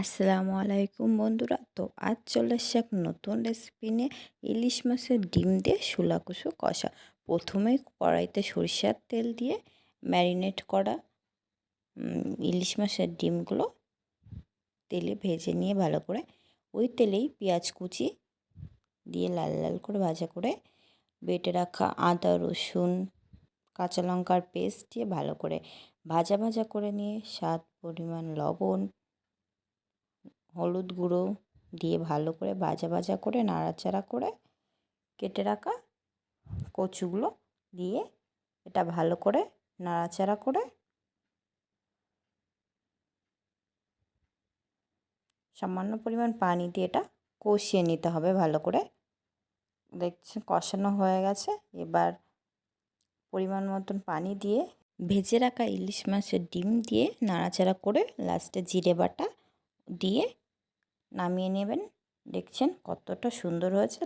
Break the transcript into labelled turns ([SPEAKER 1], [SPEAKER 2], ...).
[SPEAKER 1] আসসালামু আলাইকুম বন্ধুরা। তো আজ চলে এসছে এক নতুন রেসিপি নিয়ে। ইলিশ মাছের ডিম দিয়ে শুলাকুসু কষা। প্রথমে কড়াইতে সরিষার তেল দিয়ে ম্যারিনেট করা ইলিশ মাছের ডিমগুলো তেলে ভেজে নিয়ে ভালো করে ওই তেলেই পেঁয়াজ কুচি দিয়ে লাল লাল করে ভাজা করে বেটে রাখা আদা, রসুন, কাঁচা লঙ্কার পেস্ট দিয়ে ভালো করে ভাজা ভাজা করে নিয়ে স্বাদ, পরিমাণ, লবণ হলুদ গুঁড়ো দিয়ে ভালো করে ভাজা ভাজা করে, নাড়াচাড়া করে কেটে রাখা কচুগুলো দিয়ে এটা ভালো করে নাড়াচাড়া করে সামান্য পরিমাণ পানি দিয়ে এটা কষিয়ে নিতে হবে ভালো করে। দেখছেন কষানো হয়ে গেছে। এবার পরিমাণ মতন পানি দিয়ে ভেজে রাখা ইলিশ মাছের ডিম দিয়ে নাড়াচাড়া করে লাস্টে জিরে বাটা দিয়ে নামিয়ে নেবেন। দেখছেন কতটা সুন্দর হয়েছে।